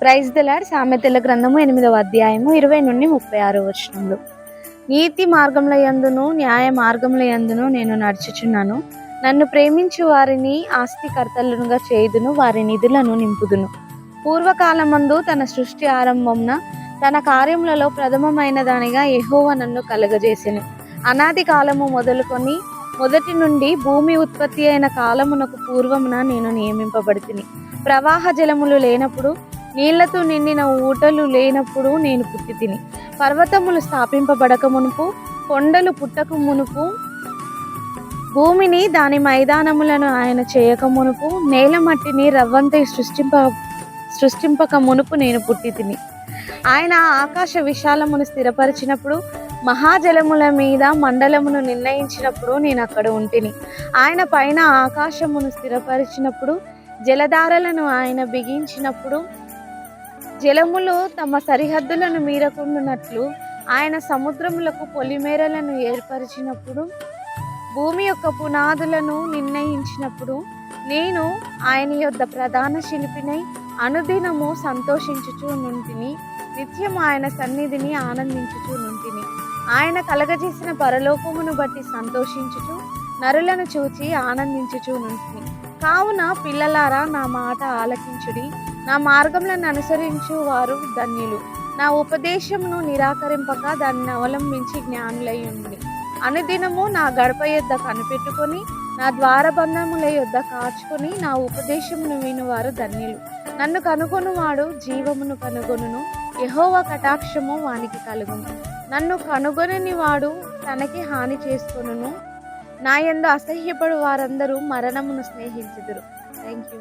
Praise the Lord సామెతల గ్రంథము ఎనిమిదవ అధ్యాయము ఇరవై నుండి ముప్పై ఆరో వచనంలో నీతి మార్గముల యందును న్యాయ మార్గముల యందును నేను నడుచుచున్నాను. నన్ను ప్రేమించు వారిని ఆస్తికర్తలుగా చేయుదును వారి నిధులను నింపుదును. పూర్వకాలమందు తన సృష్టి ఆరంభమున తన కార్యములలో ప్రథమమైన దానిగా ఎహోవ నన్ను కలగజేసెను. అనాది కాలము మొదలుకొని మొదటి నుండి భూమి ఉత్పత్తి అయిన కాలమునకు పూర్వమున నేను నియమింపబడితిని. ప్రవాహ జలములు లేనప్పుడు నీళ్ళతో నిండిన ఊటలు లేనప్పుడు నేను పుట్టి తిని పర్వతములు స్థాపింపబడక మునుపు కొండలు పుట్టక మునుపు భూమిని దాని మైదానములను ఆయన చేయక మునుపు నేల మట్టిని రవ్వంతై సృష్టింప సృష్టింపక మునుపు నేను పుట్టి తిని ఆయన ఆకాశ విశాలమును స్థిరపరిచినప్పుడు మహాజలముల మీద మండలమును నిర్ణయించినప్పుడు నేను అక్కడ ఉంటిని. ఆయన పైన ఆకాశమును స్థిరపరిచినప్పుడు జలధారలను ఆయన బిగించినప్పుడు జలములు తమ సరిహద్దులను మీరకుండునట్లు ఆయన సముద్రములకు పొలిమేరలను ఏర్పరిచినప్పుడు భూమి యొక్క పునాదులను నిర్ణయించినప్పుడు నేను ఆయన యొద్ద ప్రధాన శిల్పినై అనుదినము సంతోషించుచూ నుంటిని నిత్యం ఆయన సన్నిధిని ఆనందించుచూ నుంటిని. ఆయన కలగజేసిన పరలోకమును బట్టి సంతోషించుచు నరులను చూచి ఆనందించుచూ నుంటిని. కావున పిల్లలారా నా మాట ఆలకించుడి. నా మార్గములను అనుసరించు వారు ధన్యులు. నా ఉపదేశమును నిరాకరింపక దాన్ని అవలంబించి జ్ఞానులై ఉండి. అనుదినము నా గడప యొద్ద కనిపెట్టుకొని నా ద్వారబంధముల యొద్ద కాచుకొని నా ఉపదేశమును వినువారు ధన్యులు. నన్ను కనుగొనువాడు జీవమును కనుగొనును. యహోవ కటాక్షము వానికి కలుగును. నన్ను కనుగొనని వాడు తనకి హాని చేసుకొనును. నా యందు అసహ్యపడు వారందరూ మరణమును స్నేహించుదురు. Thank you